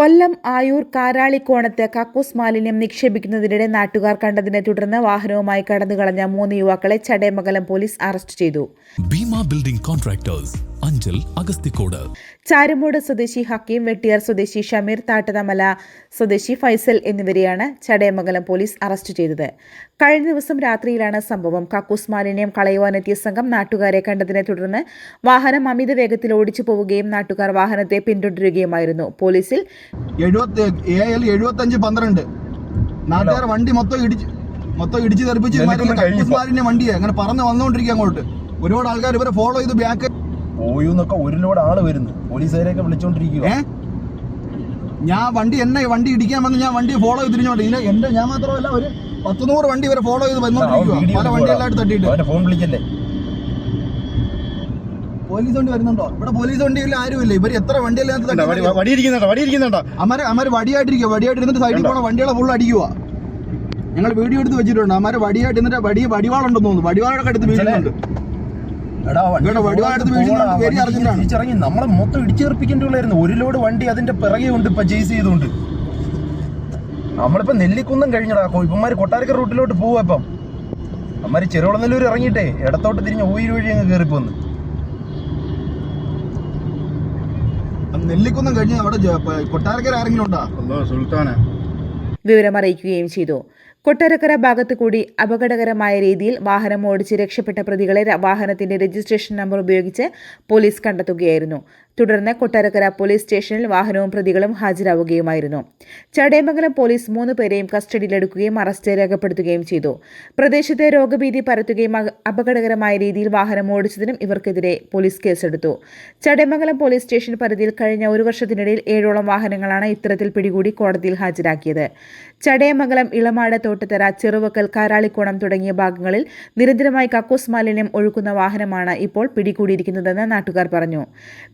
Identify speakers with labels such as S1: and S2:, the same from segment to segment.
S1: കൊല്ലം ആയൂർ കാരാളിക്കോണത്ത് കക്കൂസ് മാലിന്യം നിക്ഷേപിക്കുന്നതിനിടെ നാട്ടുകാർ കണ്ടതിനെ തുടർന്ന് വാഹനവുമായി കടന്നുകളഞ്ഞ മൂന്ന് യുവാക്കളെ ചടയമംഗലം പോലീസ് അറസ്റ്റ് ചെയ്തു.
S2: ഭീമ ബിൽഡിംഗ് കോൺട്രാക്ടേഴ്സ് അഞ്ചൽ അഗസ്തിക്കോട്
S1: ചാരുമൂട് സ്വദേശി ഹക്കീം വെട്ടിയാർ സ്വദേശി ഷമീർ താട്ടതമല സ്വദേശി ഫൈസൽ എന്നിവരെയാണ് ചടയമംഗലം പോലീസ് അറസ്റ്റ് ചെയ്തത്. കഴിഞ്ഞ ദിവസം രാത്രിയിലാണ് സംഭവം. കക്കൂസ് മാലിന്യം കളയുവാനെത്തിയ സംഘം നാട്ടുകാരെ കണ്ടതിനെ തുടർന്ന് വാഹനം അമിത വേഗത്തിൽ ഓടിച്ചു പോവുകയും നാട്ടുകാർ വാഹനത്തെ പിന്തുടരുകയുമായിരുന്നു. പോലീസിൽ
S3: നാട്ടുകാർ വണ്ടി മൊത്തം ഇടിച്ച് മൊത്തം ഇടിച്ച് തെറിപ്പിച്ച് കക്കൂസ്മാരിന്റെ വണ്ടിയെ. അങ്ങനെ പറന്ന് വന്നുകൊണ്ടിരിക്കുക അങ്ങോട്ട്. ഒരുപാട് ആൾക്കാർ ഇവരെ ഫോളോ ചെയ്ത് ബാക്ക്
S4: പോയൂന്നൊക്കെ ഒരു ലോഡ് ആൾ വരുന്നു. പോലീസുകാരെയൊക്കെ വിളിച്ചോണ്ടിരിക്കുക
S3: ഏ? ഞാൻ വണ്ടി എന്നെ വണ്ടി ഇടിക്കാൻ വന്ന് ഞാൻ വണ്ടി ഫോളോ ചെയ്ത് തിരിഞ്ഞോണ്ട് ഇല്ല എന്റെ ഞാൻ മാത്രമല്ല ഒരു പത്ത് നൂറ് വണ്ടി വരെ ഫോളോ ചെയ്ത് വന്നോണ്ടിരിക്കുക പല വണ്ടി എല്ലായിട്ട് തട്ടിയിട്ട്.
S4: ഫോൺ വിളിക്കല്ലേ?
S3: പോലീസ് വണ്ടി വരുന്നുണ്ടോ? ഇവിടെ പോലീസ് വണ്ടിയിൽ ആരുമില്ല. ഇവർ എത്ര വണ്ടിയല്ലാത്ത
S4: വടി ഇരിക്കുന്നുണ്ടോ
S3: അമാര് അമാര് വടിയായിട്ടിരിക്കുക വടിയായിട്ട് ഇരുന്നിട്ട് സൈഡിൽ പോണ വണ്ടികളെ ഫുള്ള് അടിക്കുക ഞങ്ങൾ വീഡിയോ എടുത്ത് വെച്ചിട്ടുണ്ട്. അമാര് വടിയായിട്ട് എന്നിട്ട് വടി വടിവാളുണ്ടെന്ന് തോന്നുന്നു. വടിവാളൊക്കെ എടുത്ത് വീഴുന്നുണ്ട്.
S4: തിരിച്ചിറങ്ങി. നമ്മളെ മൊത്തം ഇടിച്ചു ഇടിച്ചേർപ്പിക്കേണ്ടിയുള്ളായിരുന്നു ഒരു ലോഡ് വണ്ടി അതിന്റെ പിറകെ ഉണ്ട് ഇപ്പൊ ചേസ് ചെയ്തുകൊണ്ട്. നമ്മളിപ്പോ നെല്ലിക്കുന്നം കഴിഞ്ഞടാ. ഇപ്പന്മാര് കൊട്ടാരക്കര റൂട്ടിലോട്ട് പോവാ ഇപ്പം. അമ്മാര് ചെറുവളനല്ലൂർ ഇറങ്ങിയിട്ടേ. ഇടത്തോട്ട് തിരിഞ്ഞ് ഊര് വഴി അങ്ങ് കയറിപ്പോന്ന്
S3: നെല്ലിക്കുന്നം കഴിഞ്ഞ് അവിടെ കൊട്ടാരക്കര ആരെങ്കിലും ഉണ്ടാ?
S4: സുൽത്താന.
S1: വിവരമറിയിക്കുകയും ചെയ്തു. കൊട്ടാരക്കര ഭാഗത്തു കൂടി അപകടകരമായ രീതിയിൽ വാഹനം ഓടിച്ച് രക്ഷപ്പെട്ട പ്രതികളെ വാഹനത്തിന്റെ രജിസ്ട്രേഷൻ നമ്പർ ഉപയോഗിച്ച് പോലീസ് കണ്ടെത്തുകയായിരുന്നു. തുടർന്ന് കൊട്ടാരക്കര പോലീസ് സ്റ്റേഷനിൽ വാഹനവും പ്രതികളും ഹാജരാവുകയുമായിരുന്നു. ചടയമംഗലം പോലീസ് മൂന്ന് പേരെയും കസ്റ്റഡിയിലെടുക്കുകയും അറസ്റ്റ് രേഖപ്പെടുത്തുകയും ചെയ്തു. പ്രദേശത്തെ രോഗഭീതി പരത്തുകയും അപകടകരമായ രീതിയിൽ വാഹനം ഓടിച്ചതിനും ഇവർക്കെതിരെ പോലീസ് കേസെടുത്തു. ചടയമംഗലം പോലീസ് സ്റ്റേഷൻ പരിധിയിൽ കഴിഞ്ഞ ഒരു വർഷത്തിനിടയിൽ ഏഴോളം വാഹനങ്ങളാണ് ഇത്തരത്തിൽ പിടികൂടി കോടതിയിൽ ഹാജരാക്കിയത്. ചടയമംഗലം ഇളമാട് തോട്ടത്തറ ചെറുവക്കൽ കാരാളിക്കോണം തുടങ്ങിയ ഭാഗങ്ങളിൽ നിരന്തരമായി കക്കൂസ് മാലിന്യം ഒഴുക്കുന്ന വാഹനമാണ് ഇപ്പോൾ പിടികൂടിയിരിക്കുന്നതെന്ന് നാട്ടുകാർ പറഞ്ഞു.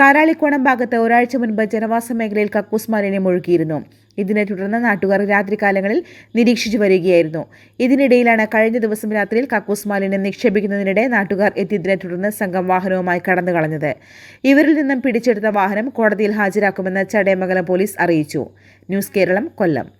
S1: കാരാളിക്കോണം ഭാഗത്ത് ഒരാഴ്ച മുൻപ് ജനവാസ മേഖലയിൽ കക്കൂസ് മാലിന്യം ഒഴുകിയിരുന്നു. ഇതിനെ തുടർന്ന് നാട്ടുകാർ രാത്രികാലങ്ങളിൽ നിരീക്ഷിച്ചു വരികയായിരുന്നു. ഇതിനിടയിലാണ് കഴിഞ്ഞ ദിവസം രാത്രിയിൽ കക്കൂസ് മാലിന്യം നിക്ഷേപിക്കുന്നതിനിടെ നാട്ടുകാർ എത്തിയതിനെ തുടർന്ന് സംഘം വാഹനവുമായി കടന്നു കളഞ്ഞത്. ഇവരിൽ നിന്നും പിടിച്ചെടുത്ത വാഹനം കോടതിയിൽ ഹാജരാക്കുമെന്ന് ചടയമംഗലം പോലീസ് അറിയിച്ചു. ന്യൂസ് കേരളം കൊല്ലം.